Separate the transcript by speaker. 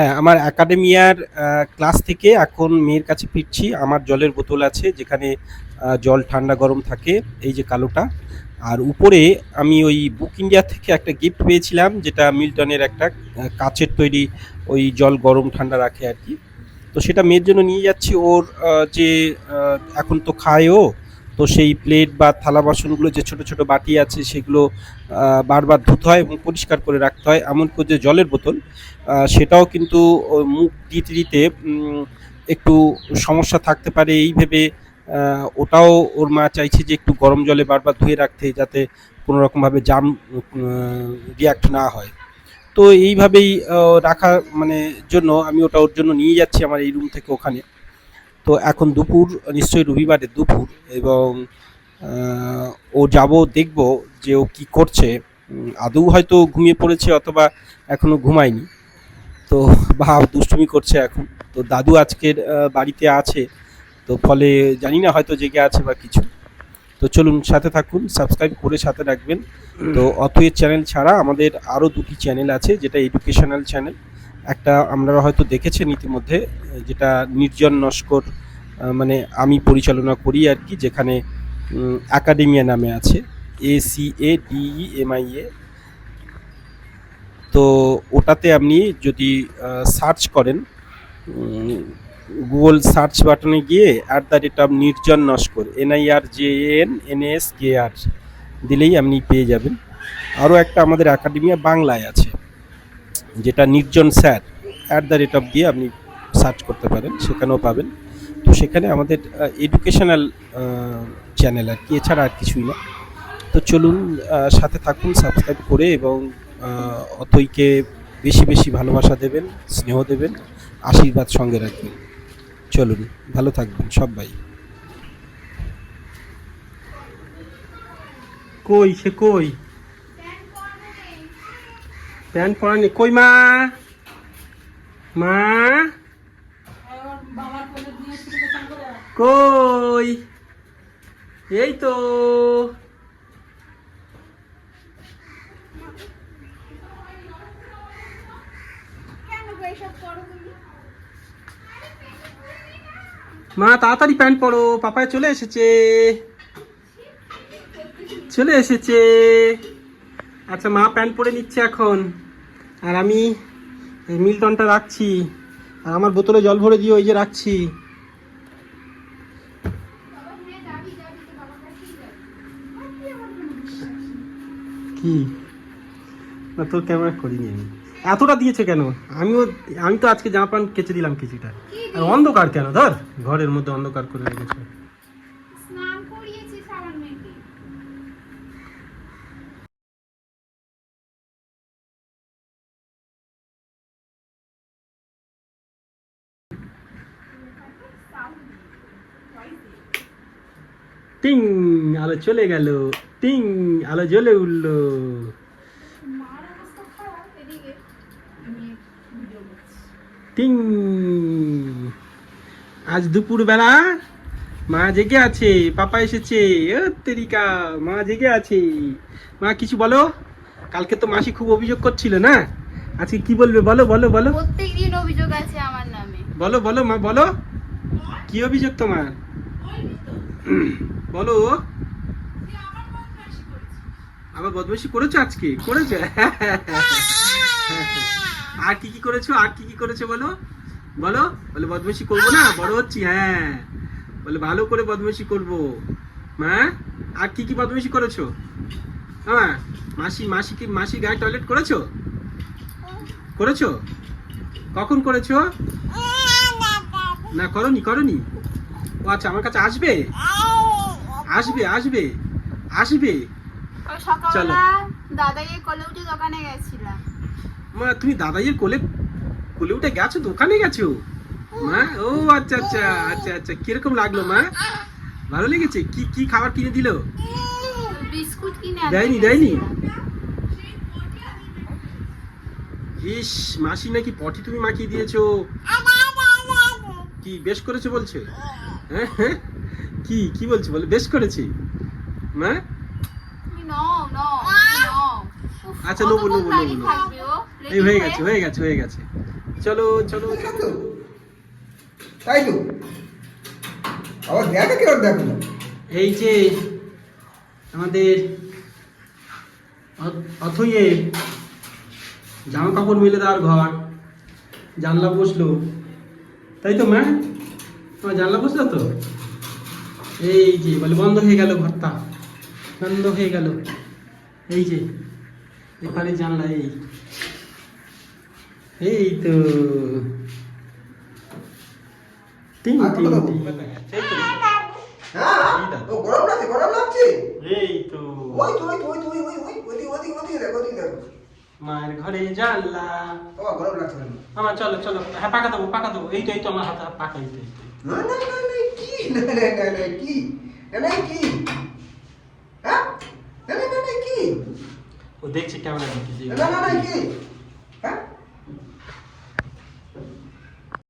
Speaker 1: হ্যাঁ আমার একাডেমিয়ার ক্লাস থেকে এখন মেয়ের কাছে ফিরছি। আমার জলের বোতল আছে, যেখানে জল ঠান্ডা গরম থাকে, এই যে কালোটা। আর উপরে আমি ওই বুক ইন্ডিয়া থেকে একটা গিফট পেয়েছিলাম, যেটা মিল্টনের একটা কাচের তৈরি ওই জল গরম ঠান্ডা রাখে আর কি। তো সেটা মেয়ের জন্য নিয়ে যাচ্ছি। ওর যে এখন তো খায় ও তো সেই প্লেট বা থালা বাসনগুলো যে ছোট ছোট বাটি আছে সেগুলো বারবার ধুতে হয় এবং পরিষ্কার করে রাখতে হয়, এমনকি যে জলের বোতল সেটাও কিন্তু মুখ দিতে দিতে একটু সমস্যা থাকতে পারে। এই ভেবে ওটাও ওর মা চাইছে যে একটু গরম জলে বারবার ধুয়ে রাখতে যাতে কোনো রকমভাবে জাম রিয়াক্ট না হয়। তো এইভাবেই রাখা মানে জন্য আমি ওটা ওর জন্য নিয়ে যাচ্ছি আমার এই রুম থেকে ওখানে। তো এখন দুপুর, নিশ্চয়ই রবিবারের দুপুর এবং ও যাব, দেখব যে ও কি করছে। আদৌ হয়তো ঘুমিয়ে পড়েছে অথবা এখনও ঘুমায়নি। তো বা দুষ্টুমি করছে এখন। তো দাদু আজকের বাড়িতে আছে। তো ফলে জানি না হয়তো জেগে আছে বা কিছু। তো চলুন সাথে থাকুন, সাবস্ক্রাইব করে সাথে রাখবেন। তো অথয়ের চ্যানেল ছাড়া আমাদের আরও দুটি চ্যানেল আছে, যেটা এডুকেশনাল চ্যানেল একটা আপনারা হয়তো দেখেছেন ইতিমধ্যে, যেটা নির্জন নস্কর মানে আমি পরিচালনা করি আর কি, যেখানে একাডেমিয়া নামে আছে A C A D E M I A তো ওটাতে আপনি যদি সার্চ করেন গুগল সার্চ বাটনে গিয়ে at the rate of Nirjan Naskar N I R J N N S K R দিলেই আপনি পেয়ে যাবেন। আরও একটা আমাদের একাডেমিয়া বাংলায় আছে। যেটা Nirjan sir at the rate of দিয়ে আপনি সার্চ করতে পারেন, সেখানেও পাবেন। তো সেখানে আমাদের এডুকেশনাল চ্যানেল আর কি, এছাড়া আর কিছুই না। তো চলুন সাথে থাকুন সাবস্ক্রাইব করে এবং অতইকে বেশি বেশি ভালোবাসা দেবেন, স্নেহ দেবেন, আশীর্বাদ সঙ্গে রাখবেন। চলুন, ভালো থাকবেন সবাই।
Speaker 2: কই সে কই? প্যান্ট পরা নেই কই মা? মা? কই? এই তো। মা, তাড়াতাড়ি প্যান্ট পরো। পাপায় চলে এসেছে। চলে এসেছে। আচ্ছা মা প্যান্ট পরে নিচ্ছে এখন। আর আমি মিল্টনটা রাখছি। আর আমার বোতলে জল ভরে দিও ওই যে রাখছি। কি? না তোর ক্যামেরা করিনি আমি। এতটা দিয়েছে কেন? আমিও আমি তো আজকে জামা প্যান্ট কেচে দিলাম কিছুটা। আর অন্ধকার কেন? ধর ঘরের মধ্যে অন্ধকার করে রেখেছে। টিং আলো চলে গেল টিং আলো জ্বলে উঠল। টিং। আজ দুপুর বেলা মা জেগে আছে পাপা এসেছে। ও তেরিকা মা জেগে আছে। মা কিছু বলো? কালকে তো মাসি খুব অভিযোগ করছিল না? আজকে কি বলবে? বলো বলো বলো।
Speaker 3: প্রত্যেক দিন অভিযোগ আছে আমার নামে।
Speaker 2: বলো বলো মা বলো। কি অভিযোগ তোমার? বলো। আবার বদমাইশি করেছ আজকে? করেছ? আর কি কি করেছ? আর কি কি করেছ বলো? বলো? বলে বদমাইশি করব না? বড় হচ্ছি হ্যাঁ। বলে ভালো করে বদমাইশি করব। মা আর কি কি বদমাইশি করেছ? হ্যাঁ মাসি মাসি কি মাসি গায়ে টয়লেট করেছ? করেছ? কখন করেছ? না করনি করনি। ও আচ্ছা আমার কাছে আসবে? আসবে আসবে আসবে।
Speaker 3: সকালবেলা দাদাইয়ের কলে উঠে দোকানে গেছিলাম।
Speaker 2: মা তুমি দাদাইয়ের কোলে কোলে উঠে গেছো? দোকানে গেছো? মা ও আচ্ছা আচ্ছা আচ্ছা আচ্ছা। কীরকম লাগল মা? ভালো লেগেছে? কি কি খাবার কিনে দিলো?
Speaker 3: বিস্কুট কিনে
Speaker 2: দেয়নি দেয়নি। ইস মাসি নাকি পটি তুমি মাখিয়ে দিয়েছ? কি বেশ করেছ বলছে? হ্যাঁ হ্যাঁ? কি? কি বলছি বলে? বেশ করেছি।
Speaker 3: উফ,
Speaker 2: আচ্ছা, নেব, নেব, নেব, এই হয়ে গেছে হয়ে গেছে হয়ে গেছে। চলো চলো
Speaker 4: তাই তো। আবার দেখা কেউ দেখো
Speaker 2: এই যে আমাদের অথইয়ে জামা কাপড় মিলে দেওয়ার ঘর জানলা বসল। তাই তো মা? তোমার জানলা বসল তো? এই যে বলে বন্ধ হয়ে গেল ঘরটা। বন্ধ হয়ে গেল। এই যে এপারে জানলা এই। এই তো। টিং
Speaker 4: আর
Speaker 2: টিং
Speaker 4: কত
Speaker 2: টিং
Speaker 4: ও গরম লাগছে গরম লাগছে?
Speaker 2: এই তো।
Speaker 4: ওই তো ওই তো ওই তো ওই ওই ওই ওই ওই ওই দেখো ওই দেখো।
Speaker 2: মায়ের ঘরে জানলা। আমার চলো চলো। হ্যাঁ পাকা দেবো পাকা দেবো। এই তো এই তো আমার হাতে পাকা এই তো, এই তো।
Speaker 4: না না না না কি না না কি হ্যাঁ না না না কি
Speaker 2: ও দেখছে ক্যামেরা দেখেছি
Speaker 4: না না না কি